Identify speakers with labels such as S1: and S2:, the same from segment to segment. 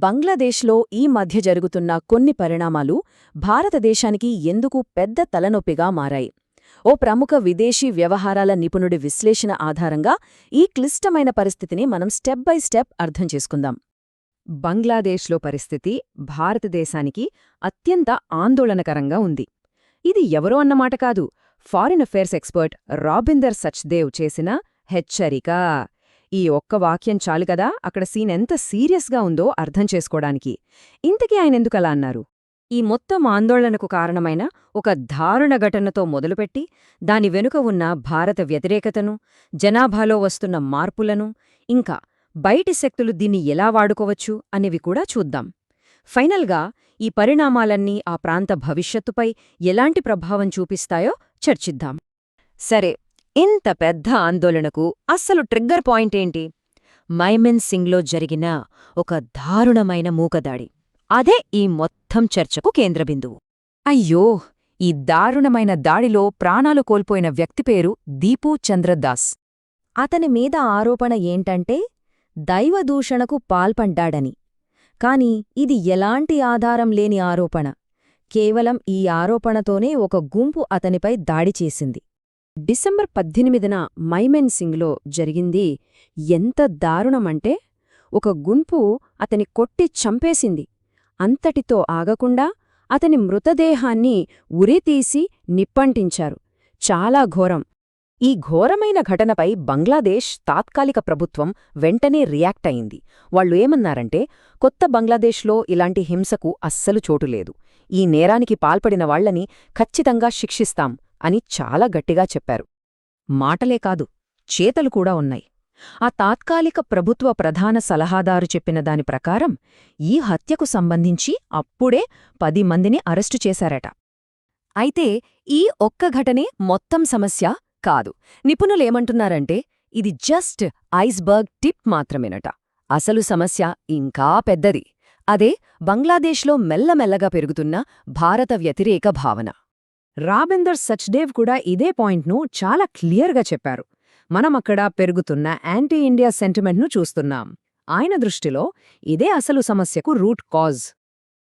S1: బంగ్లాదేశ్లో ఈ మధ్య జరుగుతున్న కొన్ని పరిణామాలు భారతదేశానికి ఎందుకు పెద్ద తలనొప్పిగా మారాయి? ఓ ప్రముఖ విదేశీ వ్యవహారాల నిపుణుడి విశ్లేషణ ఆధారంగా ఈ క్లిష్టమైన పరిస్థితిని మనం స్టెప్ బై స్టెప్ అర్థం చేసుకుందాం.
S2: బంగ్లాదేశ్లో పరిస్థితి భారతదేశానికి అత్యంత ఆందోళనకరంగా ఉంది. ఇది ఎవరో అన్నమాట కాదు. Foreign affairs expert Rabinder Sachdev చేసిన హెచ్చరిక. ఈ ఒక్క వాక్యం చాలు కదా? అక్కడ సీన్ ఎంత సీరియస్గా ఉందో అర్థం చేసుకోవడానికి. ఇంతకీ ఆయనెందుకలా అన్నారు? ఈ మొత్తం ఆందోళనకు కారణమైన ఒక దారుణ ఘటనతో మొదలుపెట్టి దాని వెనుక ఉన్న భారత వ్యతిరేకతను జనాభాలో వస్తున్న మార్పులను ఇంకా బయటి శక్తులు దీన్ని ఎలా వాడుకోవచ్చు అనేవి కూడా చూద్దాం. ఫైనల్గా ఈ పరిణామాలన్నీ ఆ ప్రాంత భవిష్యత్తుపై ఎలాంటి ప్రభావం చూపిస్తాయో చర్చిద్దాం. సరే ఇంత పెద్ద ఆందోళనకు అస్సలు ట్రిగ్గర్ పాయింట్ ఏంటి? మైమెన్ సింగ్లో జరిగిన ఒక దారుణమైన మూకదాడి. అదే ఈ మొత్తం చర్చకు కేంద్రబిందువు అయ్యో! ఈ దారుణమైన దాడిలో ప్రాణాలు కోల్పోయిన వ్యక్తి పేరు దీపూ చంద్రదాస్.
S1: అతని మీద ఆరోపణ ఏంటంటే దైవదూషణకు పాల్పడ్డాడని. కాని ఇది ఎలాంటి ఆధారం లేని ఆరోపణ. కేవలం ఈ ఆరోపణతోనే ఒక గుంపు అతనిపై దాడి చేసింది. డిసెంబర్ పద్దెనిమిదిన మైమెన్ సింగ్లో జరిగింది ఎంత దారుణమంటే ఒక గుంపు అతని కొట్టి చంపేసింది. అంతటితో ఆగకుండా అతని మృతదేహాన్ని ఉరితీసి నిప్పంటించారు. చాలా ఘోరం. ఈ ఘోరమైన ఘటనపై బంగ్లాదేశ్ తాత్కాలిక ప్రభుత్వం వెంటనే రియాక్ట్ అయింది. వాళ్ళు ఏమన్నారంటే కొత్త బంగ్లాదేశ్లో ఇలాంటి హింసకు అస్సలు చోటులేదు ఈ నేరానికి పాల్పడిన వాళ్ళని ఖచ్చితంగా శిక్షిస్తాం. అని చాలా గట్టిగా చెప్పారు. మాటలే కాదు చేతలు కూడా ఉన్నాయి. ఆ తాత్కాలిక ప్రభుత్వ ప్రధాన సలహాదారు చెప్పిన దాని ప్రకారం ఈ హత్యకు సంబంధించి అప్పుడే పది మందిని అరెస్టు చేశారట. అయితే ఈ ఒక్క ఘటనే మొత్తం సమస్య కాదు. నిపుణులేమంటున్నారంటే ఇది జస్ట్ ఐస్బర్గ్ టిప్ మాత్రమేనట. అసలు సమస్య ఇంకా పెద్దది. అదే బంగ్లాదేశ్లో మెల్లమెల్లగా పెరుగుతున్న భారత వ్యతిరేక భావన. రాబిందర్ సచ్దేవ్ కూడా ఇదే పాయింట్ను చాలా క్లియర్గా చెప్పారు. మనమక్కడ పెరుగుతున్న యాంటీ ఇండియా సెంటిమెంట్ను చూస్తున్నాం. ఆయన దృష్టిలో ఇదే అసలు సమస్యకు రూట్ కాజ్.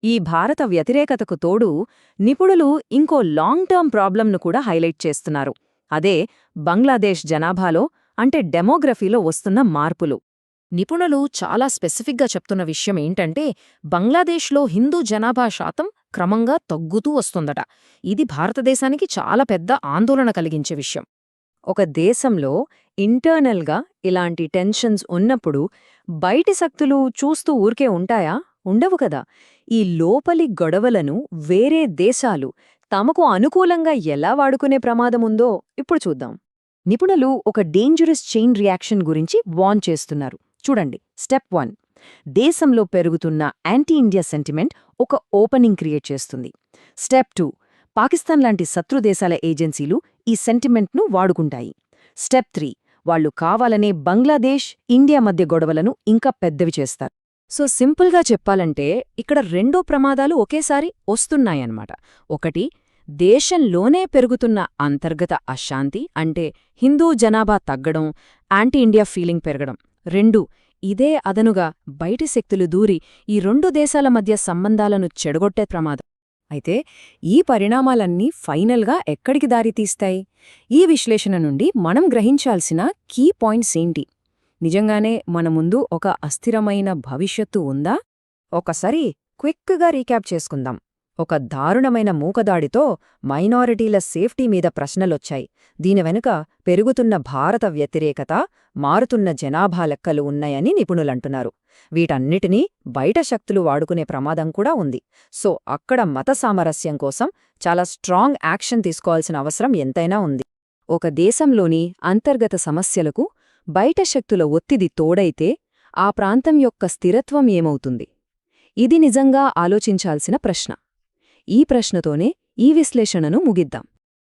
S1: ఈ భారత వ్యతిరేకతకు తోడు నిపుణులు ఇంకో లాంగ్ టర్మ్ ప్రాబ్లంను కూడా హైలైట్ చేస్తున్నారు. అదే బంగ్లాదేశ్ జనాభాలో అంటే డెమోగ్రఫీలో వస్తున్న మార్పులు. నిపుణులు చాలా స్పెసిఫిక్గా చెప్తున్న విషయం ఏంటంటే బంగ్లాదేశ్లో హిందూ జనాభా శాతం క్రమంగా తగ్గుతూ వస్తుందట. ఇది భారతదేశానికి చాలా పెద్ద ఆందోళన కలిగించే విషయం. ఒక దేశంలో ఇంటర్నల్గా ఇలాంటి టెన్షన్స్ ఉన్నప్పుడు బయటి శక్తులు చూస్తూ ఊరికే ఉంటాయా? ఉండవు కదా. ఈ లోపలి గొడవలను వేరే దేశాలు తమకు అనుకూలంగా ఎలా వాడుకునే ప్రమాదముందో ఇప్పుడు చూద్దాం. నిపుణులు ఒక డేంజరస్ చైన్ రియాక్షన్ గురించి వాన్ చేస్తున్నారు. చూడండి. స్టెప్ వన్ దేశంలో పెరుగుతున్న యాంటీ ఇండియా సెంటిమెంట్ ఒక ఓపెనింగ్ క్రియేట్ చేస్తుంది. స్టెప్ టూ పాకిస్తాన్ లాంటి శత్రుదేశాల ఏజెన్సీలు ఈ సెంటిమెంట్ను వాడుకుంటాయి. స్టెప్ త్రీ వాళ్ళు కావాలనే బంగ్లాదేశ్ ఇండియా మధ్య గొడవలను ఇంకా పెద్దవి చేస్తారు. సో సింపుల్గా చెప్పాలంటే ఇక్కడ రెండో ప్రమాదాలు ఒకేసారి వస్తున్నాయన్నమాట. ఒకటి దేశంలోనే పెరుగుతున్న అంతర్గత అశాంతి అంటే హిందూ జనాభా తగ్గడం యాంటీ ఇండియా ఫీలింగ్ పెరగడం. రెండు ఇదే అదనుగా బయటి శక్తులు దూరి ఈ రెండు దేశాల మధ్య సంబంధాలను చెడగొట్టే ప్రమాదం. అయితే ఈ పరిణామాలన్నీ ఫైనల్గా ఎక్కడికి దారితీస్తాయి ఈ విశ్లేషణ నుండి మనం గ్రహించాల్సిన కీ పాయింట్స్ ఏంటి? నిజంగానే మన ముందు ఒక అస్థిరమైన భవిష్యత్తు ఉందా? ఒకసారి క్విక్గా రీక్యాప్ చేసుకుందాం. ఒక దారుణమైన మూకదాడితో మైనారిటీల సేఫ్టీ మీద ప్రశ్నలొచ్చాయి. దీని వెనుక పెరుగుతున్న భారత వ్యతిరేకత మారుతున్న జనాభా లెక్కలు ఉన్నాయని నిపుణులంటున్నారు. వీటన్నిటినీ బయట శక్తులు వాడుకునే ప్రమాదం కూడా ఉంది. సో అక్కడ మత సామరస్యం కోసం చాలా స్ట్రాంగ్ యాక్షన్ తీసుకోవాల్సిన అవసరం ఎంతైనా ఉంది. ఒక దేశంలోని అంతర్గత సమస్యలకు బయట శక్తుల ఒత్తిడి తోడైతే ఆ ప్రాంతం యొక్క స్థిరత్వం ఏమవుతుంది? ఇది నిజంగా ఆలోచించాల్సిన ప్రశ్న. ఈ ప్రశ్నతోనే ఈ విశ్లేషణను ముగిద్దాం